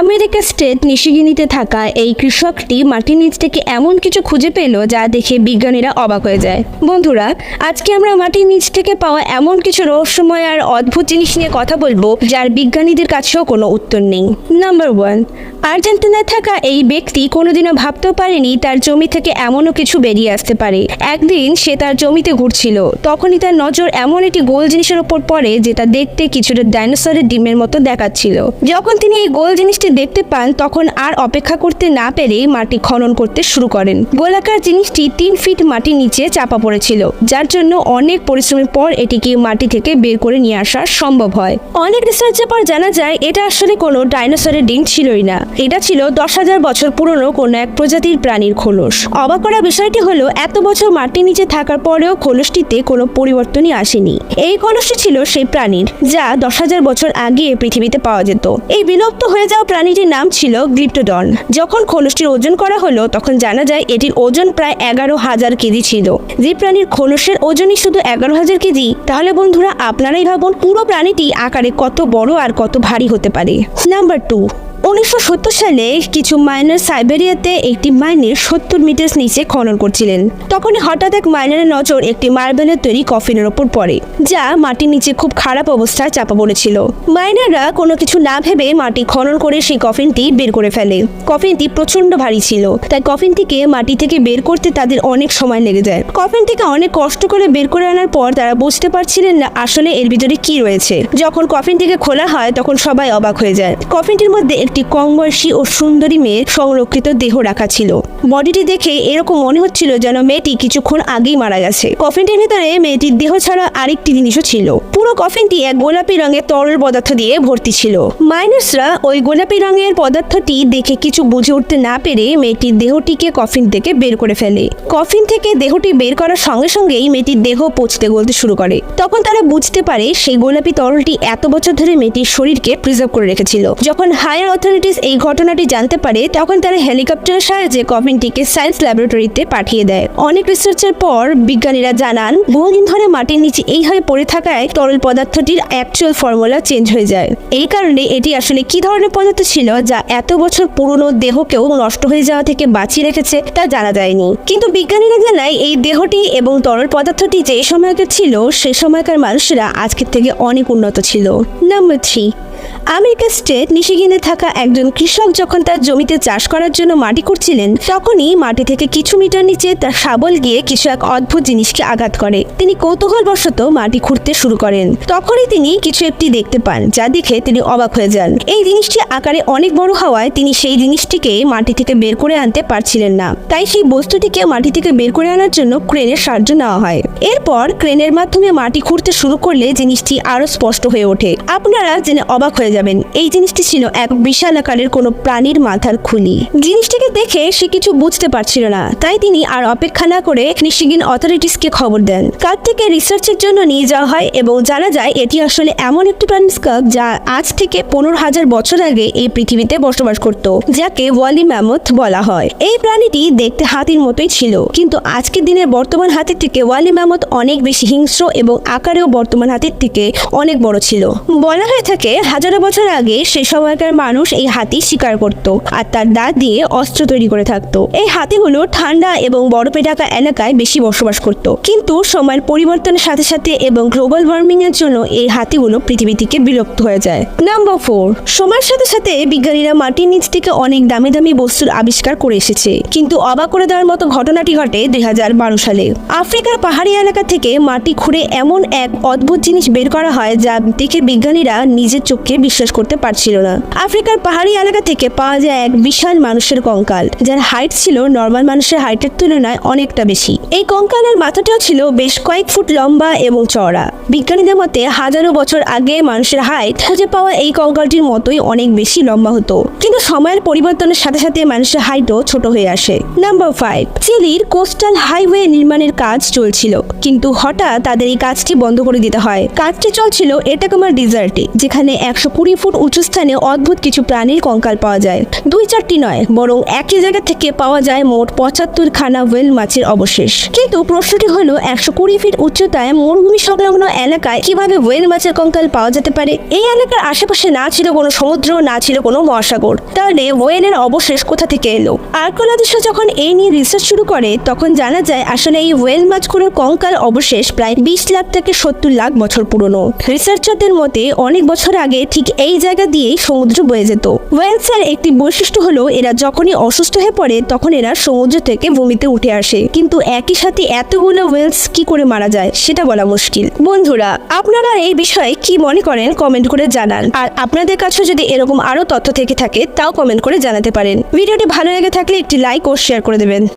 America state নিশিগিনিতে থাকা এই কৃষকটি মাটির নিচ থেকে এমন কিছু খুঁজে পেল যা দেখে বিজ্ঞানীরা অবাক হয়ে যায়। বন্ধুরা, আজকে আমরা মাটির নিচ থেকে পাওয়া এমন কিছু রহস্যময় আর অদ্ভুত জিনিস নিয়ে কথা বলব যার বিজ্ঞানীদের কাছেও কোনো উত্তর নেই। নাম্বার ওয়ান আর্জেন্টিনায় থাকা এই ব্যক্তি কোনোদিনও ভাবতেও পারেনি তার জমি থেকে এমনও কিছু বেরিয়ে আসতে পারে। একদিন সে তার জমিতে ঘুরছিল। তখনই তার নজর এমন একটি গোল জিনিসের ওপর পড়ে যেটা দেখতে কিছুটা ডাইনোসরের ডিমের মতো দেখাচ্ছিল। যখন তিনি এই গোল জিনিসটি দেখতে পান তখন আর অপেক্ষা করতে না পেরে মাটি খনন করতে শুরু করেন। গোলাকার জিনিসটি তিন ফিট মাটির নিচে চাপা পড়েছিল, যার জন্য অনেক পরিশ্রমের পর এটিকে মাটি থেকে বের করে নিয়ে আসা সম্ভব হয়। অনেক রিসার্চের পর জানা যায়, এটা আসলে কোনো ডাইনোসরের ডিম ছিলই না। এটা ছিল দশ হাজার বছর পুরনো কোনো এক প্রজাতির প্রাণীর খোলস। অবাক করা বিষয়টি হলো, এত বছর মাটির নিচে থাকার পরেও খোলসটিতে কোনো পরিবর্তনই আসেনি। এই খোলসটি ছিল সেই প্রাণীর, যা দশ হাজার বছর আগে পৃথিবীতে পাওয়া যেত। এই বিলুপ্ত হয়ে যাওয়া প্রাণীটির নাম ছিল গ্লিপ্টোডন যখন খোলসটির ওজন করা হলো, তখন জানা যায় এটির ওজন প্রায় এগারো হাজার কেজি ছিল। যে প্রাণীর খোলসের ওজনই শুধু এগারো হাজার কেজি, তাহলে বন্ধুরা আপনারাই ভাবুন পুরো প্রাণীটি আকারে কত বড় আর কত ভারী হতে পারে। নাম্বার টু উনিশশো সত্তর সালে কিছু মাইনার সাইবেরিয়াতে একটি মাইনের সত্তর মিটার নিচে খনন করছিলেন। তখনই হঠাৎ এক মাইনারের নজর একটি মার্বেলের তৈরি কফিনের ওপর পড়ে, যা মাটির নিচে খুব খারাপ অবস্থায় চাপা পড়েছিল। মাইনাররা কোনো কিছু না ভেবে মাটি খনন করে সেই কফিনটি বের করে ফেলে। কফিনটি প্রচণ্ড ভারী ছিল, তাই কফিনটিকে মাটি থেকে বের করতে তাদের অনেক সময় লেগে যায়। কফিনটিকে অনেক কষ্ট করে বের করে আনার পর তারা বুঝতে পারছিলেন না আসলে এর ভিতরে কি রয়েছে। যখন কফিনটিকে খোলা হয়, তখন সবাই অবাক হয়ে যায়। কফিনটির মধ্যে একটি কম বয়সী ও সুন্দরী মেয়ের সংরক্ষিত দেহ রাখা ছিল। বডিটি দেখে এরকম মনে হচ্ছিল যেন মেয়েটি কিছুক্ষণ আগেই মারা গেছে। কফিনটির ভিতরে মেয়েটির দেহ ছাড়া আরেকটি জিনিসও ছিল। পুরো কফিনটি এক গোলাপি রঙের তরল পদার্থ দিয়ে ভর্তি ছিল। মাইনাসরা ওই গোলাপি রঙের পদার্থটি দেখে কিছু বুঝে উঠতে না পেরে মেয়েটির দেহটিকে কফিন থেকে বের করে ফেলে। কফিন থেকে দেহটি বের করার সঙ্গে সঙ্গেই মেয়েটির দেহ পচতে গলতে শুরু করে। তখন তারা বুঝতে পারে সেই গোলাপি তরলটি এত বছর ধরে মেয়েটির শরীরকে প্রিজার্ভ করে রেখেছিল। যখন হায়ার অথরিটিস এই ঘটনাটি জানতে পারে, তখন তারা হেলিকপ্টারের সাহায্যে কফিনটিকে সায়েন্স ল্যাবরেটরিতে পাঠিয়ে দেয়। অনেক রিসার্চের পর বিজ্ঞানীরা জানান, বহুদিন ধরে মাটির নিচে এইভাবে পড়ে থাকায় তরল পদার্থটির অ্যাকচুয়াল ফর্মুলা চেঞ্জ হয়ে যায়। এই কারণে এটি আসলে কি ধরনের পদার্থ ছিল যা এত বছর পুরনো দেহকেও নষ্ট হয়ে যাওয়া থেকে বাঁচিয়ে রেখেছে তা জানা যায়নি। কিন্তু বিজ্ঞানীরা জানায়, এই দেহটি এবং তরল পদার্থটি যে সময়কার ছিল, সে সময়কার মানুষেরা আজকের থেকে অনেক উন্নত ছিল। নাম্বার থ্রি আমেরিকা স্টেট নিশিগিনে থাকা একজন কৃষক যখন তার জমিতে চাষ করার জন্য মাটি করছিলেন তখনই মাটি থেকে কিছু মিটার নিচে তার শাবল গিয়ে কিছু এক অদ্ভুত জিনিসকে আঘাত করে। তিনি কৌতূহলবশত মাটি খুঁড়তে শুরু করেন। তখনই তিনি কিছু একটি দেখতে পান, যা দেখে তিনি অবাক হয়ে যান। এই জিনিসটি আকারে অনেক বড় হওয়ায় তিনি সেই জিনিসটিকে মাটি থেকে বের করে আনতে পারছিলেন না। তাই সেই বস্তুটিকে মাটি থেকে বের করে আনার জন্য ক্রেনের সাহায্য নেওয়া হয়। এরপর ক্রেনের মাধ্যমে মাটি খুঁড়তে শুরু করলে জিনিসটি আরও স্পষ্ট হয়ে ওঠে। আপনারা জেনে অবাক হয়ে যাবেন, এই জিনিসটি ছিল এক বিশাল আকারের কোনো প্রাণীর মাথার খুলি। জিনিসটিকে দেখে সে কিছু বুঝতে পারছিল না, তাই তিনি আর অপেক্ষা না করে নিশিগিন অথরিটিসকে খবর দেন। কার থেকে রিসার্চের জন্য নিয়ে যাওয়া হয় এবং জানা যায়, এটি আসলে এমন একটি প্রাণী স্কাব যা আজ থেকে পনেরো হাজার বছর আগে এই পৃথিবীতে বসবাস করত, যাকে ওয়ালি ম্যামথ বলা হয়। এই প্রাণীটি দেখতে হাতির মতোই ছিল, কিন্তু আজকের দিনের বর্তমান হাতির থেকে ওয়ালি ম্যামথ অনেক বেশি হিংস্র এবং আকারেও বর্তমান হাতির থেকে অনেক বড় ছিল। বলা হয়ে থাকে, হাজারো বছর আগে সে সময়কার মানুষ এই হাতি শিকার করত আর তার দাঁত দিয়ে অস্ত্র তৈরি করে থাকতো। এই হাতিগুলো ঠান্ডা এবং বরফে ঢাকা এলাকায় বেশি বসবাস করত। কিন্তু সময়ের পরিবর্তনের সাথে সাথে এবং গ্লোবাল ওয়ার্মিং এর জন্য এই হাতিগুলো পৃথিবী থেকে বিলুপ্ত হয়ে যায়। নাম্বার ফোর সময়ের সাথে সাথে বিজ্ঞানীরা মাটির নিচ থেকে অনেক দামি দামি বস্তুর আবিষ্কার করে এসেছে। কিন্তু অবাক করে দেওয়ার মতো ঘটনাটি ঘটে দুই হাজার বারো সালে। আফ্রিকার পাহাড়ি এলাকা থেকে মাটি খুঁড়ে এমন এক অদ্ভুত জিনিস বের করা হয় যা দেখে বিজ্ঞানীরা নিজের চোখে বিশ্বাস করতে পারছিল না। আফ্রিকার পাহাড়ি এলাকা থেকে পাওয়া যায় এক বিশাল মানুষের কঙ্কাল, যার হাইট ছিল নর্মাল মানুষের হাইটের তুলনায় অনেকটা বেশি। এই কঙ্কালের মাথাটাও ছিল বেশ কয়েক ফুট লম্বা এবং চওড়া। বিজ্ঞানীদের মতে হাজারো বছর আগে মানুষের হাইট খুঁজে পাওয়া এই কঙ্কালটির মতোই অনেক বেশি লম্বা হতো। কিন্তু সময়ের পরিবর্তনের সাথে সাথে মানুষের হাইটও ছোট হয়ে আসে। নাম্বার ফাইভ চিলির কোস্টাল হাইওয়ে নির্মাণের কাজ চলছিল। কিন্তু হঠাৎ তাদের এই কাজটি বন্ধ করে দিতে হয়। কাজটি চলছিল এটাকামার ডিজার্টে যেখানে একশো কুড়ি ফুট উঁচু স্থানে অদ্ভুত কিছু প্রাণীর কঙ্কাল পাওয়া যায়। দুই চারটি নয়, বরং একই জায়গা থেকে পাওয়া যায় মোট পঁচাত্তর খানা ওয়েল মাছের অবশেষ। কিন্তু প্রশ্নটি হলো, একশো কুড়ি ফিট উচ্চতায় মরুভূমি সংলগ্ন এলাকায় কীভাবে ওয়েল মাছের কঙ্কাল পাওয়া যেতে পারে? এই এলাকার আশেপাশে না ছিল কোনো সমুদ্র, না ছিল কোনো মহাসাগর। তাহলে ওয়েলের অবশেষ কোথা থেকে এলো? আর্কোলজিস্টরা যখন এই নিয়ে রিসার্চ শুরু করে, তখন জানা যায় আসলে এই ওয়েল মাছগুলোর কঙ্কাল অবশেষ প্রায় বিশ লাখ থেকে সত্তর লাখ বছর পুরনো। রিসার্চারদের মতে, অনেক বছর আগে ঠিক এই জায়গা দিয়েই সমুদ্র বয়ে যেত। ওয়েলসের একটি বৈশিষ্ট্য হলো, এরা যখনই অসুস্থ হয়ে পড়ে, তখন এরা সমুদ্র থেকে ভূমিতে উঠে আসে। কিন্তু একই সাথে এতগুলো ওয়েলস কি করে মারা যায়, সেটা বলা মুশকিল। বন্ধুরা আপনারা এই বিষয়ে কি মনে করেন কমেন্ট করে জানান। আর আপনাদের কাছে যদি এরকম আরও তথ্য থেকে থাকে, তাও কমেন্ট করে জানাতে পারেন। ভিডিওটি ভালো লেগে থাকলে একটি লাইক ও শেয়ার করে দেবেন।